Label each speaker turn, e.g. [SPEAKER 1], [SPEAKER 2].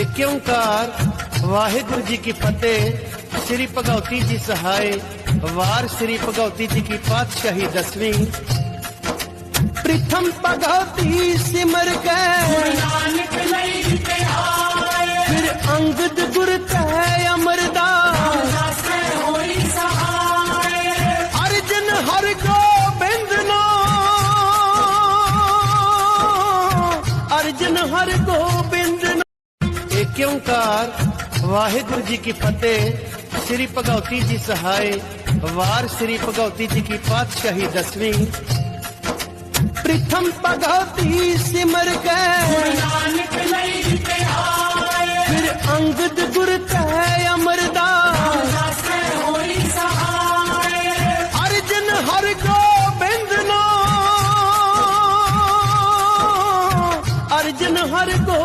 [SPEAKER 1] ਏਕ ਓੰਕਾਰ ਵਾਹਿਗੁਰੂ ਜੀ ਕੀ ਫਤਿਹ ਸ੍ਰੀ ਭਗਉਤੀ ਜੀ ਸਹਾਇ ਵਾਰ ਸ੍ਰੀ ਭਗਉਤੀ ਜੀ ਕੀ ਪਾਤਸ਼ਾਹੀ ਦਸਵੀਂ ਪ੍ਰਥਮ ਭਗਉਤੀ ਸਿਮਰ ਕੇ
[SPEAKER 2] ਨਾਨਕ ਲਈ ਤਿਹਾਏ
[SPEAKER 1] ਫਿਰ ਅੰਗਦ ਗੁਰ ਤੈ ਅਮਰਦਾਸ
[SPEAKER 2] ਦਾਸੇ ਹੋਈ ਸਹਾਏ
[SPEAKER 1] ਅਰਜਨ एके ओंकार वाहेगुरु जी की फतेह श्री भगवती जी सहाय वार श्री भगवती जी की पातशाही दसवीं। प्रथम भगवती सिमर गए। फिर अंगद गुरु अर्जुन हर को बिंदना
[SPEAKER 2] अर्जुन हर को